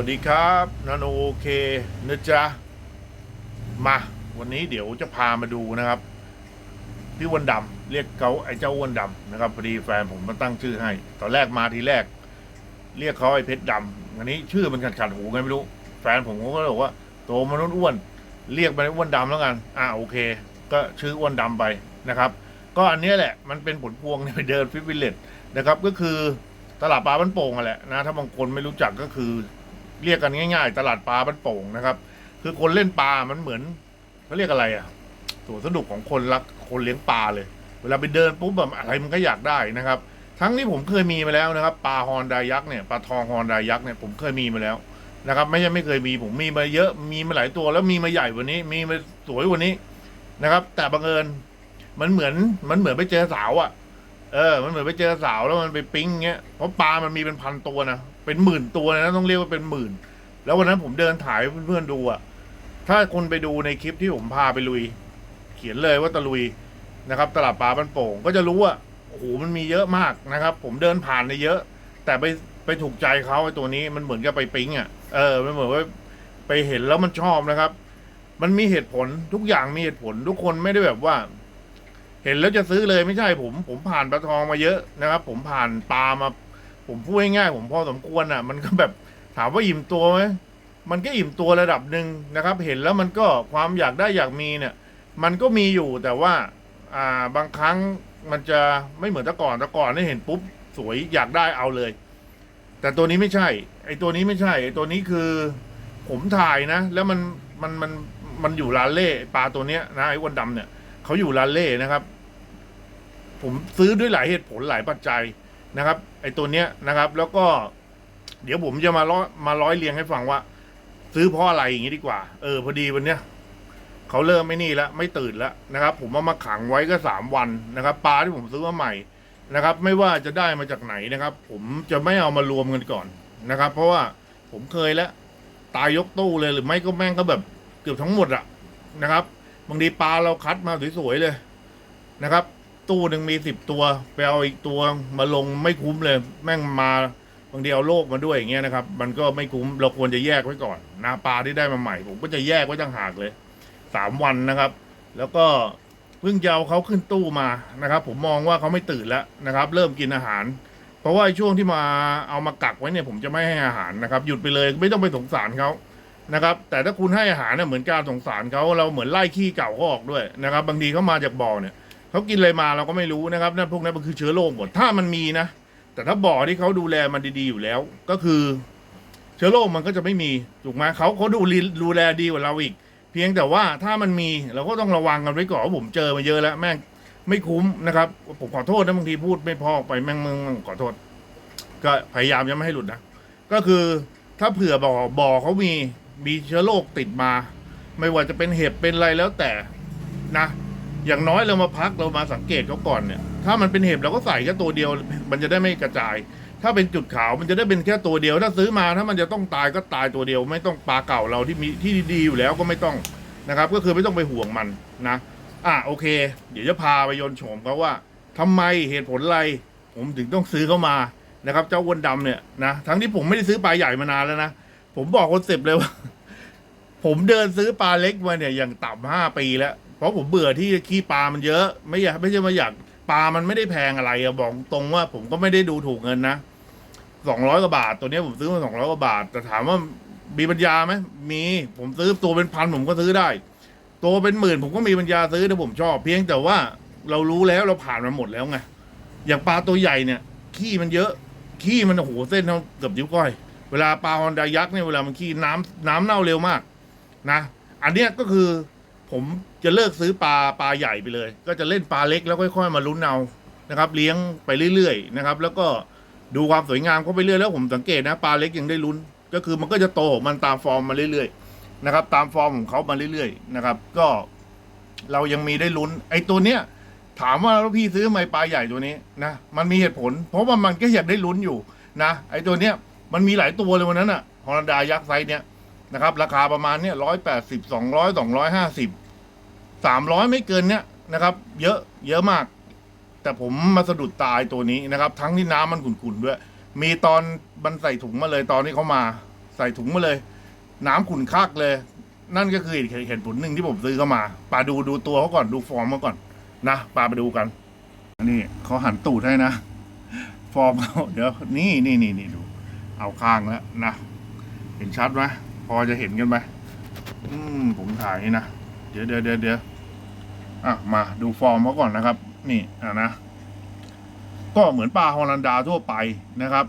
วัสดีครับนาโนโอเคนะจ๊ะ มา วันนี้เดี๋ยวจะพามาดูนะครับ พี่อ้วันดำเรียกเขาไอ้เจ้าอ้วนดำนะครับพอดีแฟนผมมาตั้งชื่อให้ ตอนแรกมาทีแรก เรียกเขาไอ้เพชรดำอันนี้ชื่อมันขัดขัดหูไงไม่รู้ แฟนผมเขาก็เลยบอกว่าโตมนุษย์อ้วน เรียกมันอ้วนดำแล้วกัน อ่าโอเค ก็ชื่ออ้วนดำไปนะครับ ก็อันนี้แหละมันเป็นผลพวงในไปเดินฟิวิลเลจนะครับก็คือตลาดปลาบ้านโป่งอะแหละนะถ้าบางคนไม่รู้จักก็คือ เรียกกันง่าย ๆ ตลาดปลาบ้านโป่งนะครับ คือคนเล่นปลา มันเหมือนเขาเรียกอะไรอะสวนสนุกของคนรักคนเลี้ยงปลาเลย เวลาไปเดินปุ๊บแบบอะไรมันก็อยากได้นะครับ ทั้งที่ผมเคยมีมาแล้วนะครับปลาฮอนดายักษ์เนี่ยปลาทองฮอนดายักษ์เนี่ยผมเคยมีมาแล้วนะครับ ไม่ใช่ไม่เคยมีผมมีมาเยอะมีมาหลายตัวแล้วมีมาใหญ่กว่านี้ มีมาสวยกว่านี้นะครับ แต่บังเอิญมันเหมือนมันเหมือนไปเจอสาวอะ เออ มันเหมือนไปเจอสาวแล้วมันไปปิ๊งเงี้ย เพราะปลา มันมีเป็นพันตัวนะ เป็นหมื่นตัวนะ ต้องเรียกว่าเป็นหมื่น แล้ววันนั้นผมเดินถ่ายให้เพื่อนๆดูอะถ้าคนไปดูในคลิปที่ผมพาไปลุย เขียนเลยว่าตะลุยนะครับ ตลาดปลาบ้านโป่ง ก็จะรู้ว่าโอ้โห มันมีเยอะมากนะครับ ผมเดินผ่านในเยอะ แต่ไปไปถูกใจเขาไอ้ตัวนี้ มันเหมือนกับไปปิ๊งอะเออ มันเหมือนว่าไปเห็นแล้วมันชอบนะครับ มันมีเหตุผลทุกอย่างมีเหตุผลทุกคนไม่ได้แบบว่า เห็นแล้วจะซื้อเลยไม่ใช่ผมผมผ่านปลาทองมาเยอะนะครับ ผมผ่านปลามา ผมพูดง่ายๆผมพอสมควรอะ มันก็แบบถามว่าอิ่มตัวไหมมันก็อิ่มตัวระดับหนึ่งนะครับ เห็นแล้วมันก็ความอยากได้อยากมีเนี่ย มันก็มีอยู่แต่ว่าอ่าบางครั้งมันจะไม่เหมือนแต่ก่อนแต่ก่อนได้เห็นปุ๊บสวยอยากได้เอาเลย แต่ตัวนี้ไม่ใช่ ไอ้ตัวนี้ไม่ใช่ไอ้ตัวนี้คือ ผมถ่ายนะ แล้วมันมันมันมันอยู่ร้านเล่ปลาตัวเนี้ยนะไอ้อ้วันดำเนี่ย เขาอยู่ร้านเล่นะครับ ผมซื้อด้วยหลายเหตุผลหลายปัจจัยนะครับ ไอ้ตัวเนี้ยนะครับ แล้วก็ เดี๋ยวผมจะมาร้อยมาร้อยเรียงให้ฟังว่า ซื้อเพราะอะไรอย่างนี้ดีกว่า เออพอดีวันเนี้ยเขาเริ่มไม่นี่แล้วไม่ตื่นแล้วนะครับ ผมเอามาขังไว้ก็สามวันนะครับปลาที่ผมซื้อมาใหม่นะครับ ไม่ว่าจะได้มาจากไหนนะครับ ผมจะไม่เอามารวมกันก่อนนะครับ เพราะว่าผมเคยแล้ว ตายยกตู้เลยหรือไม่ก็แม่งก็แบบเกือบทั้งหมดอะนะครับ บางทีปลาเราคัดมาสวยๆเลยนะครับ ตู้หนึ่งมีสิบตัวไปเอาอีกตัวมาลงไม่คุ้มเลย แม่งมาบางทีเอาโลกมาด้วยอย่างเงี้ยนะครับ มันก็ไม่คุ้มเราควรจะแยกไว้ก่อนนะปลาที่ได้มาใหม่ ผมก็จะแยกไว้ต่างหากเลยสามวันนะครับ แล้วก็เพิ่งจะเอาเขาขึ้นตู้มานะครับ ผมมองว่าเขาไม่ตื่นแล้วนะครับ เริ่มกินอาหาร เพราะว่าไอ้ช่วงที่มาเอามากักไว้เนี่ยผมจะไม่ให้อาหารนะครับ หยุดไปเลยไม่ต้องไปสงสารเขา นะครับ แต่ถ้าคุณให้อาหารเนี่ยเหมือนการสงสารเขาเราเหมือนไล่ขี้เก่าเขาออกด้วยนะครับ บางทีเขามาจากบ่อเนี่ยเขากินอะไรมาเราก็ไม่รู้นะครับนั่นพวกนั้นมันคือเชื้อโรคหมดถ้ามันมีนะ แต่ถ้าบ่อที่เขาดูแลมันดีๆอยู่แล้ว ก็คือ เชื้อโรคมันก็จะไม่มีถูกไหมเขาเขาดูรีดูแลดีกว่าเราอีก เพียงแต่ว่าถ้ามันมีเราก็ต้องระวังกันไว้ก่อนผมเจอมาเยอะแล้วแม่งไม่คุ้มนะครับ ผมขอโทษนะบางทีพูดไม่พอไปแม่งมึงขอโทษ ก็พยายามจะไม่ให้หลุดนะก็คือถ้าเผื่อบ่อบ่อเขามี มีเชื้อโรคติดมา ไม่ว่าจะเป็นเห็บเป็นอะไรแล้วแต่นะ อย่างน้อยเรามาพักเรามาสังเกตเขาก่อนเนี่ย ถ้ามันเป็นเห็บเราก็ใส่แค่ตัวเดียว มันจะได้ไม่กระจาย ถ้าเป็นจุดขาวมันจะได้เป็นแค่ตัวเดียว ถ้าซื้อมาถ้ามันจะต้องตายก็ตายตัวเดียว ไม่ต้องปลาเก่าเราที่มีที่ดีอยู่แล้วก็ไม่ต้องนะครับ ก็คือไม่ต้องไปห่วงมันนะ อะโอเค เดี๋ยวจะพาไปโยนโฉมเขาว่าทำไมเหตุผลอะไรผมถึงต้องซื้อเข้ามานะครับ เจ้าอ้วนดำเนี่ยนะทั้งที่ผมไม่ได้ซื้อปลาใหญ่มานานแล้วนะ ผมบอกคนเสพเลยว่า ผมเดินซื้อปลาเล็กมาเนี่ยอย่างต่ำห้าปีแล้ว เพราะผมเบื่อที่ขี้ปลามันเยอะ ไม่อยากไม่ใช่มาอยากปลามันไม่ได้แพงอะไรอะบอกตรงว่า ผมก็ไม่ได้ดูถูกเงินนะสองร้อยกว่าบาท ตัวนี้ผมซื้อมาสองร้อยกว่าบาท แต่ถามว่ามีปัญญาไหมมีผมซื้อตัวเป็นพันผมก็ซื้อได้ ตัวเป็นหมื่นผมก็มีปัญญาซื้อถ้าผมชอบ เพียงแต่ว่าเรารู้แล้วเราผ่านมาหมดแล้วไงอย่างปลาตัวใหญ่เนี่ย ขี้มันเยอะ ขี้มันโอ้โหเส้นเท่าเกือบนิ้วก้อย เวลาปลาฮอนดายักษ์เนี่ยเวลามันขี้น้ำน้ำเน่าเร็วมากนะ อันเนี้ยก็คือผมจะเลิกซื้อปลาปลาใหญ่ไปเลย ก็จะเล่นปลาเล็กแล้วค่อยๆมาลุ้นเอานะครับ เลี้ยงไปเรื่อยๆนะครับ แล้วก็ดูความสวยงามเขาไปเรื่อยแล้วผมสังเกตนะปลาเล็กยังได้ลุ้น ก็คือมันก็จะโตของมันตามฟอร์มมาเรื่อยๆนะครับ ตามฟอร์มของเขามาเรื่อยๆนะครับ ก็ เรายังมีได้ลุ้น ไอ้ตัวเนี้ย ถามว่าแล้วพี่ซื้อทำไมปลาใหญ่ตัวนี้นะมันมีเหตุผล เพราะว่ามันก็อยากได้ลุ้นอยู่นะไอ้ตัวเนี้ย มันมีหลายตัวเลยวันนั้นอะฮอลันดายักษ์ไซส์เนี้ยนะครับ ราคาประมาณเนี้ยร้อยแปดสิบสองร้อยสองร้อยห้าสิบสามร้อยไม่เกินเนี้ยนะครับ เยอะเยอะมาก แต่ผมมาสะดุดตายตัวนี้นะครับ ทั้งที่น้ำมันขุ่นๆด้วย มีตอนมันใส่ถุงมาเลยตอนที่เขามาใส่ถุงมาเลย น้ำขุ่นคักเลย นั่นก็คือเหตุเหตุผลหนึ่งที่ผมซื้อเข้ามาป่าดูดูตัวเขาก่อนดูฟอร์มเขาก่อนนะป่าไปดูกันนนี้เขาหันตูดให้นะ ฟอร์มเขาเดี๋ยวนี่นี่นี่นี่ดู เอาข้างแล้วนะ เห็นชัดไหมพอจะเห็นกันไหมอืมผมถ่ายนี่นะ เดี๋ยวเดี๋ยวเดี๋ยวเดี๋ยวอะ มาดูฟอร์มเขาก่อนนะครับ นี่อะนะ ก็เหมือนปลาฮอลันดาทั่วไปนะครับ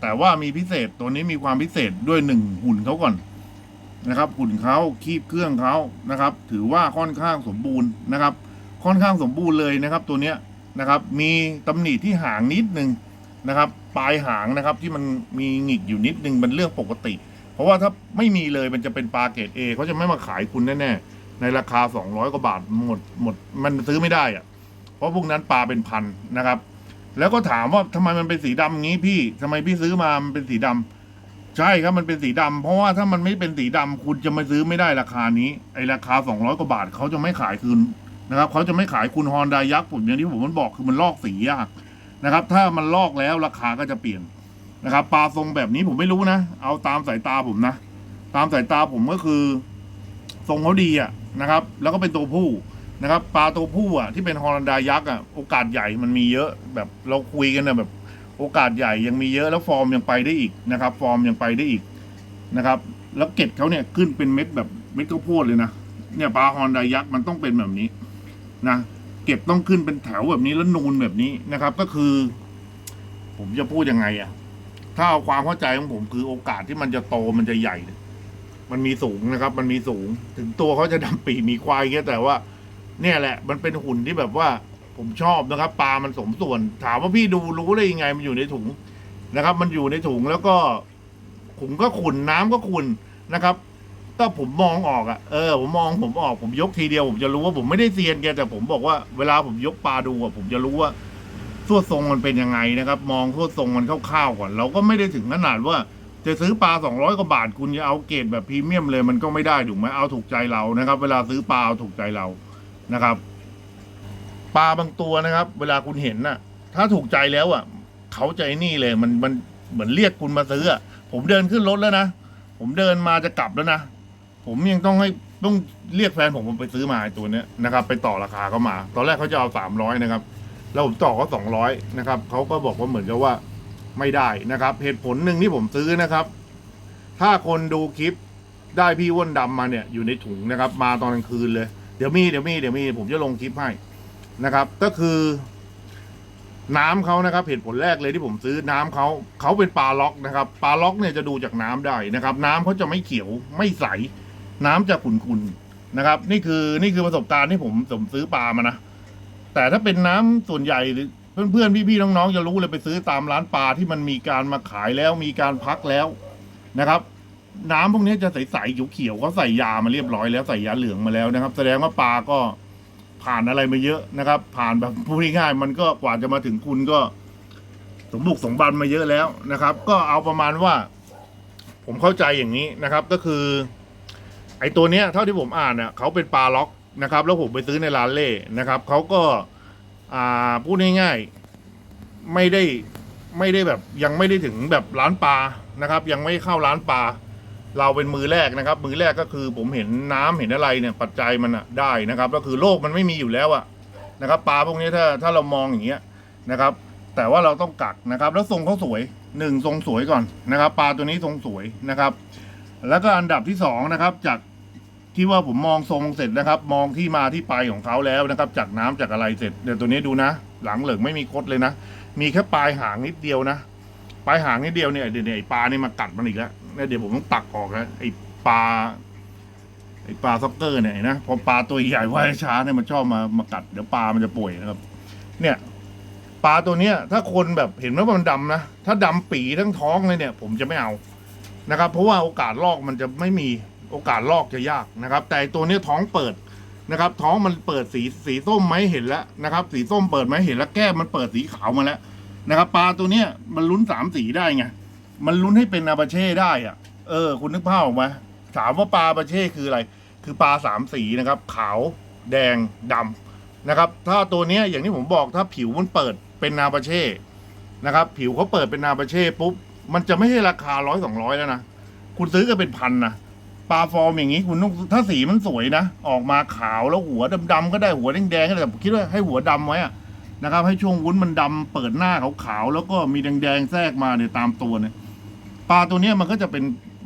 แต่ว่ามีพิเศษตัวนี้มีความพิเศษด้วยหนึ่งหุ่นเขาก่อนนะครับหุ่นเขาคีบเครื่องเขานะครับ ถือว่าค่อนข้างสมบูรณ์นะครับ ค่อนข้างสมบูรณ์เลยนะครับ ตัวเนี้ยนะครับ มีตำหนิที่หางนิดนึงนะครับ ปลายหางนะครับ ที่มันมีหงิกอยู่นิดนึงเป็นเรื่องปกติ เพราะว่าถ้าไม่มีเลยมันจะเป็นปลาเกรดเอเขาจะไม่มาขายคุณแน่ๆในราคา 200กว่าบาทหมดหมดมันซื้อไม่ได้อะเพราะพวกนั้นปลาเป็นพันนะครับ แล้วก็ถามว่าทำไมมันเป็นสีดำงี้พี่ทำไมพี่ซื้อมามันเป็นสีดำใช่ครับมันเป็นสีดำเพราะว่าถ้ามันไม่เป็นสีดำคุณจะมาซื้อไม่ได้ราคานี้ไอราคา 200กว่าบาทเขาจะไม่ขายคืนนะครับเขาจะไม่ขายคุณฮอนดายักษ์ผมอย่างที่ผมมันบอกคือมันลอกสียาก นะครับ ถ้ามันลอกแล้วราคาก็จะเปลี่ยนนะครับ ปลาทรงแบบนี้ผมไม่รู้นะ เอาตามสายตาผมนะ ตามสายตาผมก็คือ ทรงเขาดีอะนะครับ แล้วก็เป็นตัวผู้นะครับ ปลาตัวผู้อะที่เป็นฮอลันดายักษ์อะโอกาสใหญ่มันมีเยอะแบบเราคุยกันนะแบบโอกาสใหญ่ยังมีเยอะแล้วฟอร์มยังไปได้อีกนะครับ ฟอร์มยังไปได้อีกนะครับ แล้วเกล็ดเขาเนี่ยขึ้นเป็นเม็ดแบบเม็ดข้าวโพดเลยนะเนี่ยปลาฮอลันดายักษ์มันต้องเป็นแบบนี้นะ เก็บต้องขึ้นเป็นแถวแบบนี้แล้วนูนแบบนี้นะครับ ก็คือ ผมจะพูดยังไงอะถ้าเอาความเข้าใจของผมคือโอกาสที่มันจะโตมันจะใหญ่ มันมีสูงนะครับ มันมีสูง ถึงตัวเขาจะดำปีมีควายเงี้ยแต่ว่า เนี่ยแหละ มันเป็นหุ่นที่แบบว่าผมชอบนะครับ ปลามันสมส่วน ถามว่าพี่ดูรู้ได้ยังไง มันอยู่ในถุงนะครับ มันอยู่ในถุงแล้วก็ขุมก็ขุนน้ำก็ขุนนะครับ ถ้าผมมองออกอะ่ะเออผมมองผมออกผมยกทีเดียว ผมจะรู้ว่าผมไม่ได้เซียนแกแต่ผมบอกว่าเวลาผมยกปลาดูอะผมจะรู้ว่าส่วนทรงมันเป็นยังไงนะครับ มองส่วนทรงมันคร่าวๆก่อน เราก็ไม่ได้ถึงขนาดว่า จะซื้อปลาสองร้อยกว่าบาทคุณจะเอาเกรดแบบพรีเมียมเลยมันก็ไม่ได้ถูกไหมเอาถูกใจเรานะครับ เวลาซื้อปลาเอาถูกใจเรานะครับ ปลาบางตัวนะครับ เวลาคุณเห็นน่ะ ถ้าถูกใจแล้วอะเขาใจนี่เลยมันมันเหมือนเรียกคุณมาซื้ออะผมเดินขึ้นรถแล้วนะผมเดินมาจะกลับแล้วนะ ผมยังต้องให้ต้องเรียกแฟนผมไปซื้อมาไอ้ตัวเนี้ยนะครับ ไปต่อราคาเขามา ตอนแรกเขาจะเอาสามร้อยนะครับแล้วผมต่อเขาสองร้อยนะครับเขาก็บอกว่าเหมือนกับว่าไม่ได้นะครับ เหตุผลหนึ่งที่ผมซื้อนะครับ ถ้าคนดูคลิปได้พี่อ้นดำมาเนี่ยอยู่ในถุงนะครับ มาตอนกลางคืนเลย เดี๋ยวมีเดี๋ยวมีเดี๋ยวมีผมจะลงคลิปให้นะครับ ก็คือน้ำเขานะครับเหตุผลแรกเลยที่ผมซื้อน้ำเขาเขาเป็นปลาล็อกนะครับปลาล็อกเนี่ยจะดูจากน้ำได้นะครับ น้ำเขาจะไม่เขียวไม่ใส น้ำจะขุ่นๆนะครับ นี่คือนี่คือประสบการณ์ที่ผมผมซื้อปลามานะแต่ถ้าเป็นน้ำส่วนใหญ่เพื่อนๆพี่ๆน้องๆจะรู้เลยไปซื้อตามร้านปลาที่มันมีการมาขายแล้วมีการพักแล้วนะครับ น้ำพวกนี้จะใสๆเขียวๆเขาใส่ยามาเรียบร้อยแล้วใส่ยาเหลืองมาแล้วนะครับ แสดงว่าปลาก็ผ่านอะไรมาเยอะนะครับ ผ่านแบบพูดง่ายๆมันก็กว่าจะมาถึงคุณก็ สมบุกสมบันมาเยอะแล้วนะครับ ก็เอาประมาณว่า ผมเข้าใจอย่างนี้นะครับ ก็คือ ไอ้ตัวเนี้ยเท่าที่ผมอ่านเนี่ยเขาเป็นปลาล็อกนะครับ แล้วผมไปซื้อในร้านเล่นะครับเขาก็อ่าพูดง่ายๆไม่ได้ไม่ได้แบบยังไม่ได้ถึงแบบร้านปลานะครับ ยังไม่เข้าร้านปลาเราเป็นมือแรกนะครับ มือแรกก็คือผมเห็นน้ำเห็นอะไรเนี่ยปัจจัยมันอะได้นะครับ ก็คือโลกมันไม่มีอยู่แล้วอะนะครับปลาพวกนี้ถ้าถ้าเรามองอย่างเงี้ยนะครับ แต่ว่าเราต้องกักนะครับ แล้วทรงเขาสวยหนึ่งทรงสวยก่อนนะครับ ปลาตัวนี้ทรงสวยนะครับ แล้วก็อันดับที่สองนะครับจาก ที่ว่าผมมองทรงเสร็จนะครับ มองที่มาที่ไปของเขาแล้วนะครับ จากน้ำจากอะไรเสร็จเดี๋ยวตัวนี้ดูนะ หลังเหลืองไม่มีคดเลยนะ มีแค่ปลายหางนิดเดียวนะ ปลายหางนิดเดียวเนี่ยเดี๋ยวไอ้ปลานี่มากัดมันอีกแล้วแล้วเดี๋ยวผมต้องตักออกนะไอ้ปลาไอ้ปลาซ็อกเกอร์เนี่ยนะพอปลาตัวใหญ่ว่ายช้าเนี่ยมันชอบมามากัดเดี๋ยวปลามันจะป่วยนะครับ เนี่ยปลาตัวเนี้ย ถ้าคนแบบเห็นว่ามันดำนะถ้าดำปีทั้งท้องเลยเนี่ย ผมจะไม่เอานะครับ เพราะว่าโอกาสลอกมันจะไม่มี โอกาสลอกจะยากนะครับ แต่ตัวนี้ท้องเปิดนะครับ ท้องมันเปิดสีสีส้มไหมเห็นแล้วนะครับ สีส้มเปิดไหมเห็นแล้วแก้มมันเปิดสีขาวมาแล้วนะครับปลาตัวเนี้ยมันลุ้นสามสีได้ไงมันลุ้นให้เป็นอาบาเช่ได้อะ เออ คุณนึกภาพออกไหมถามว่าปลาอาบาเช่คืออะไร คือปลาสามสีนะครับ ขาวแดงดำนะครับ ถ้าตัวเนี้ยอย่างที่ผมบอกถ้าผิวมันเปิดเป็นนาบาเช่นะครับ ผิวเขาเปิดเป็นนาบาเช่ปุ๊บมันจะไม่ใช่ราคาร้อยสองร้อยแล้วนะคุณซื้อกันเป็นพันนะ ปลาฟอร์มอย่างนี้คุณต้องถ้าสีมันสวยนะ ออกมาขาวแล้วหัวดำๆก็ได้หัวแดงๆก็ได้แต่ผมคิดว่าให้หัวดำไว้อะนะครับ ให้ช่วงวุ้นมันดำเปิดหน้าขาวๆแล้วก็มีแดงๆแทรกมาเนี่ยตามตัวเนี่ยปลาตัวเนี้ยมันก็จะเป็น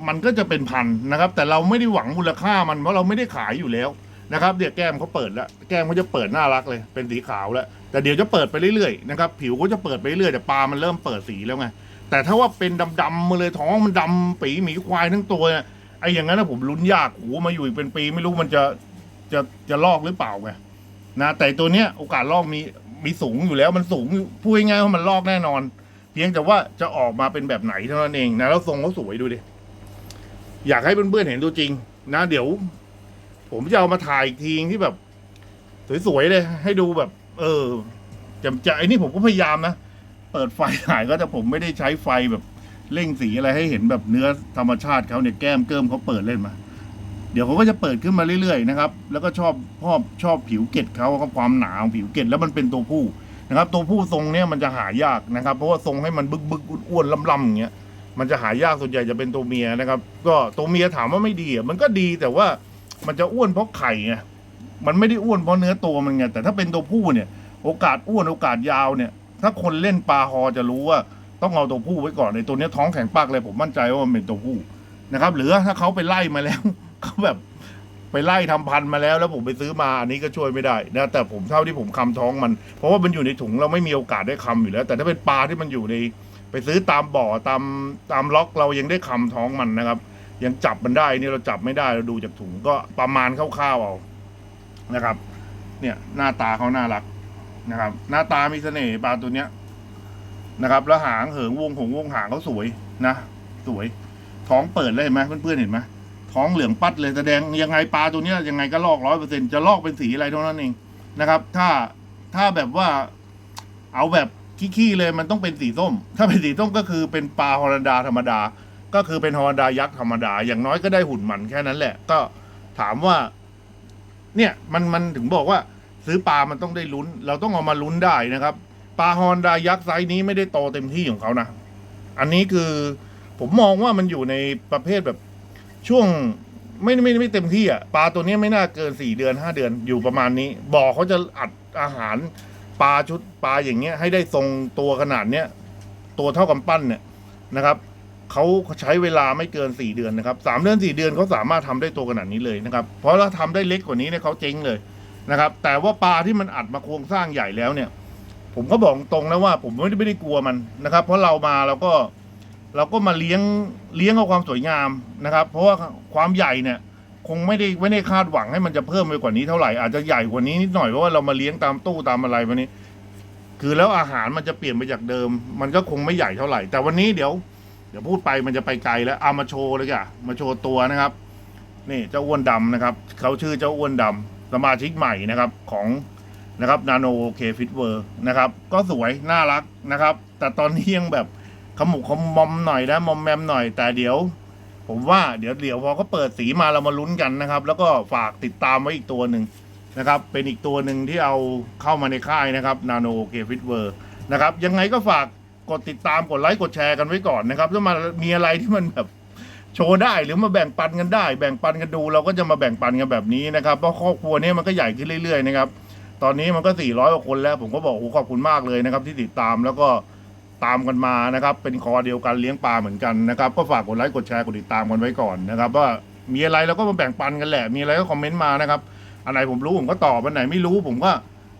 มันก็จะเป็นพันนะครับ แต่เราไม่ได้หวังมูลค่ามันเพราะเราไม่ได้ขายอยู่แล้วนะครับเดี๋ยวแก้มเขาเปิดแล้ว แก้มเขาจะเปิดน่ารักเลย เป็นสีขาวแล้ว แต่เดี๋ยวจะเปิดไปเรื่อยๆนะครับผิวก็จะเปิดไปเรื่อยแต่ปลามันเริ่มเปิดสีแล้วไงแต่ถ้าว่าเป็นดำๆมาเลยท้องมันดำปีหมีควายทั้งตัวเนี่ย ไอ้อย่างนั้นนะผมลุ้นยากโอ้มาอยู่อีกเป็นปีไม่รู้มันจะจะจะลอกหรือเปล่าไงนะแต่ตัวเนี้ยโอกาสลอกมีมีสูงอยู่แล้วมันสูงพูดง่ายๆว่ามันลอกแน่นอน เพียงแต่ว่าจะออกมาเป็นแบบไหนเท่านั้นเองนะแล้วทรงเขาสวยดูดิอยากให้เพื่อนๆเห็นตัวจริง นะ เดี๋ยว ผมจะเอามาถ่ายอีกทีที่แบบ สวยๆเลย ให้ดูแบบ เออจะจะไอ้นี่ผมก็พยายามนะเปิดไฟถ่ายก็แต่ผมไม่ได้ใช้ไฟแบบ เร่งสีอะไรให้เห็นแบบเนื้อธรรมชาติเขาเนี่ยแก้มเกิมเขาเปิดเล่นมา เดี๋ยวเขาก็จะเปิดขึ้นมาเรื่อยๆนะครับ แล้วก็ชอบชอบชอบผิวเกล็ดเขาครับความหนาของผิวเกล็ดแล้วมันเป็นตัวผู้นะครับ ตัวผู้ทรงเนี่ยมันจะหายากนะครับ เพราะว่าทรงให้มันบึกบึกอ้วนๆล่ำๆอย่างเงี้ยมันจะหายากส่วนใหญ่จะเป็นตัวเมียนะครับ ก็ตัวเมียถามว่าไม่ดีอะมันก็ดีแต่ว่ามันจะอ้วนเพราะไข่ไงมันไม่ได้อ้วนเพราะเนื้อตัวมันไงแต่ถ้าเป็นตัวผู้เนี่ย โอกาสอ้วนโอกาสยาวเนี่ย ถ้าคนเล่นปลาฮอจะรู้ว่า ต้องเอาตัวผู้ไว้ก่อนในตัวนี้ท้องแข็งปักเลยผมมั่นใจว่ามันเป็นตัวผู้นะครับ หรือถ้าเขาไปไล่มาแล้วเขาแบบไปไล่ทำพันธุ์มาแล้ว แล้วผมไปซื้อมาอันนี้ก็ช่วยไม่ได้นะแต่ผมเท่าที่ผมคำท้องมัน เพราะว่ามันอยู่ในถุงเราไม่มีโอกาสได้คำอยู่แล้ว แต่ถ้าเป็นปลาที่มันอยู่ใน ไปซื้อตามบ่อตามตามล็อกเรายังได้คำท้องมันนะครับ ยังจับมันได้นี่เราจับไม่ได้เราดูจากถุงก็ประมาณคร่าวๆเอานะครับ เนี่ยหน้าตาเขาน่ารักนะครับ หน้าตามีเสน่ห์ปลาตัวเนี้ย นะครับแล้วหางเหิงวงหงวงหางเขาสวยนะสวย ท้องเปิดเลยเห็นไหมเพื่อนๆเห็นไหมท้องเหลืองปัดเลยแสดงยังไงปลาตัวนี้ยยังไงก็ลอกร้อยเปอร์เซ็นจะลอกเป็นสีอะไรเท่านั้นเองนะครับ ถ้าถ้าแบบว่าเอาแบบขี้ๆเลยมันต้องเป็นสีส้ม ถ้าเป็นสีส้มก็คือเป็นปลาฮอลันดาธรรมดา ก็คือเป็นฮอลันดายักษ์ธรรมดา อย่างน้อยก็ได้หุ่นมันแค่นั้นแหละ ก็ถามว่า เนี่ยมันมันถึงบอกว่า ซื้อปลามันต้องได้ลุ้น เราต้องเอามาลุ้นได้นะครับ ปลาฮอนดายักษ์ไซส์นี้ไม่ได้โตเต็มที่ของเขานะ อันนี้คือผมมองว่ามันอยู่ในประเภทแบบช่วงไม่ไม่ไม่เต็มที่อะปลาตัวนี้ไม่น่าเกินสี่เดือนห้าเดือนอยู่ประมาณนี้บ่อเขาจะอัดอาหารปลาชุดปลาอย่างเงี้ย ให้ได้ทรงตัวขนาดเนี้ยตัวเท่ากับปั้นเนี่ยนะครับเขาใช้เวลาไม่เกินสี่เดือนนะครับสามเดือนสี่เดือนเขาสามารถทำได้ตัวขนาดนี้เลยนะครับ เพราะถ้าทำได้เล็กกว่านี้เนี่ยเขาเจ๊งเลยนะครับ แต่ว่าปลาที่มันอัดมาโครงสร้างใหญ่แล้วเนี่ย ผมก็บอกตรงนะว่าผมไม่ได้ไม่ได้กลัวมันนะครับ เพราะเรามาเราก็เราก็มาเลี้ยงเลี้ยงเอาความสวยงามนะครับ เพราะว่าความใหญ่เนี่ย คงไม่ได้ไม่ได้คาดหวังให้มันจะเพิ่มไปกว่านี้เท่าไหร่อาจจะใหญ่กว่านี้นิดหน่อยเพราะว่าเรามาเลี้ยงตามตู้ตามอะไรวันนี้ คือแล้วอาหารมันจะเปลี่ยนไปจากเดิม มันก็คงไม่ใหญ่เท่าไหร่ แต่วันนี้เดี๋ยวเดี๋ยวพูดไปมันจะไปไกลแล้วเอามาโชว์เลยจ้ะมาโชว์ตัวนะครับ นี่เจ้าอ้วนดำนะครับเขาชื่อเจ้าอ้วนดำสมาชิกใหม่นะครับ ของ นะครับนาโนโอเคฟิตเวอร์นะครับ ก็สวย น่ารักนะครับ แต่ตอนนี้ยังแบบขมุกขมอมหน่อยนะมอมแมมหน่อยแต่เดี๋ยว ผมว่าเดี๋ยวเดี๋ยวพอเขาเปิดสีมาเรามาลุ้นกันนะครับ แล้วก็ฝากติดตามไว้อีกตัวหนึ่งนะครับ เป็นอีกตัวหนึ่งที่เอาเข้ามาในค่ายนะครับนาโนโอเคฟิตเวอร์นะครับ ยังไงก็ฝากกดติดตามกดไลค์กดแชร์กันไว้ก่อนนะครับถ้ามามีอะไรที่มันแบบโชว์ได้หรือมาแบ่งปันกันได้ แบ่งปันกันดู เราก็จะมาแบ่งปันกันแบบนี้นะครับเพราะครอบครัวนี้มันก็ใหญ่ขึ้นเรื่อยๆนะครับ ตอนนี้มันก็ 400กว่าคนแล้ว ผมก็บอกโอ้ขอบคุณมากเลยนะครับที่ติดตามแล้วก็ตามกันมานะครับ เป็นคอเดียวกันเลี้ยงปลาเหมือนกันนะครับ ก็ฝากกดไลค์กดแชร์กดติดตามกันไว้ก่อนนะครับ ว่ามีอะไรเราก็มาแบ่งปันกันแหละ มีอะไรก็คอมเมนต์มานะครับอันไหนผมรู้ผมก็ตอบอันไหนไม่รู้ผมก็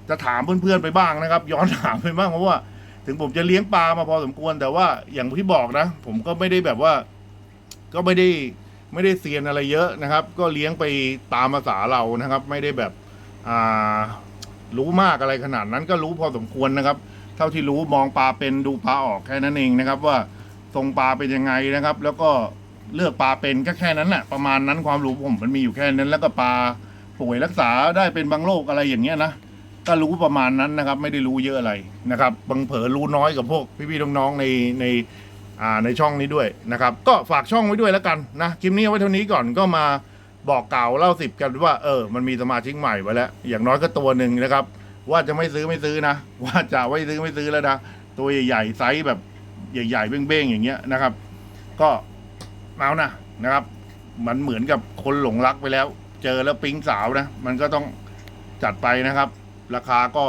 จะถามเพื่อนๆไปบ้างนะครับ ย้อนถามไปบ้างเพราะว่า ถึงผมจะเลี้ยงปลามาพอสมควรแต่ว่าอย่างที่บอกนะ ผมก็ไม่ได้แบบว่า ก็ไม่ได้ไม่ได้เซียนอะไรเยอะนะครับ ก็เลี้ยงไปตามภาษาเรานะครับ ไม่ได้แบบอ่า รู้มากอะไรขนาดนั้นก็รู้พอสมควรนะครับ เท่าที่รู้มองปลาเป็นดูปลาออกแค่นั้นเองนะครับ ว่าทรงปลาเป็นยังไงนะครับ แล้วก็เลือกปลาเป็นก็แค่นั้นแหละประมาณนั้นความรู้ผมมันมีอยู่แค่นั้น แล้วก็ปลาป่วยรักษาได้เป็นบางโรคอะไรอย่างเงี้ยนะก็รู้ประมาณนั้นนะครับ ไม่ได้รู้เยอะอะไรนะครับบางเผลอรู้น้อยกับพวกพี่ๆน้องๆในในอ่าในช่องนี้ด้วยนะครับ ก็ฝากช่องไว้ด้วยแล้วกันนะคลิปนี้เอาไว้เท่านี้ก่อนก็มา บอกกล่าวเล่าสิบกันว่าเออมันมีสมาชิกใหม่ไว้แล้ว อย่างน้อยก็ตัวหนึ่งนะครับ ว่าจะไม่ซื้อไม่ซื้อนะ ว่าจะไม่ซื้อไม่ซื้อแล้วนะ ตัวใหญ่ๆไซส์แบบใหญ่ๆเบ้งๆอย่างเงี้ยนะครับ ก็เอานะนะครับ มันเหมือนกับคนหลงรักไปแล้ว เจอแล้วปิ๊งสาวนะ มันก็ต้องจัดไปนะครับ ราคาก็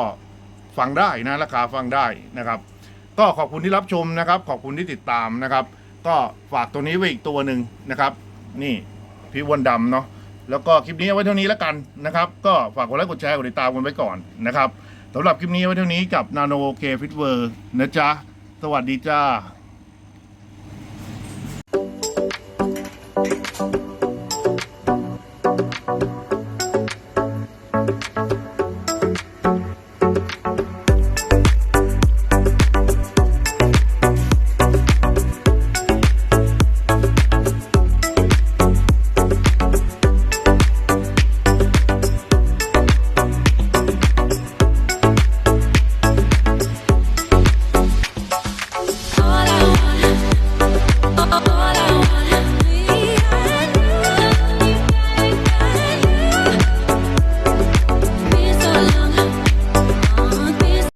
ฟังได้นะราคาฟังได้นะครับ ก็ขอบคุณที่รับชมนะครับ ขอบคุณที่ติดตามนะครับ ก็ฝากตัวนี้ไว้อีกตัวหนึ่งนะครับ นี่ พี่วนดำเนาะแล้วก็คลิปนี้เอาไว้เท่านี้แล้วกันนะครับ ก็ฝากกดไลค์กดแชร์กดติดตามกันไว้ก่อนนะครับสำหรับคลิปนี้เอาไว้เท่านี้กับนาโนเคฟิตเวอร์นะจ๊ะ สวัสดีจ้า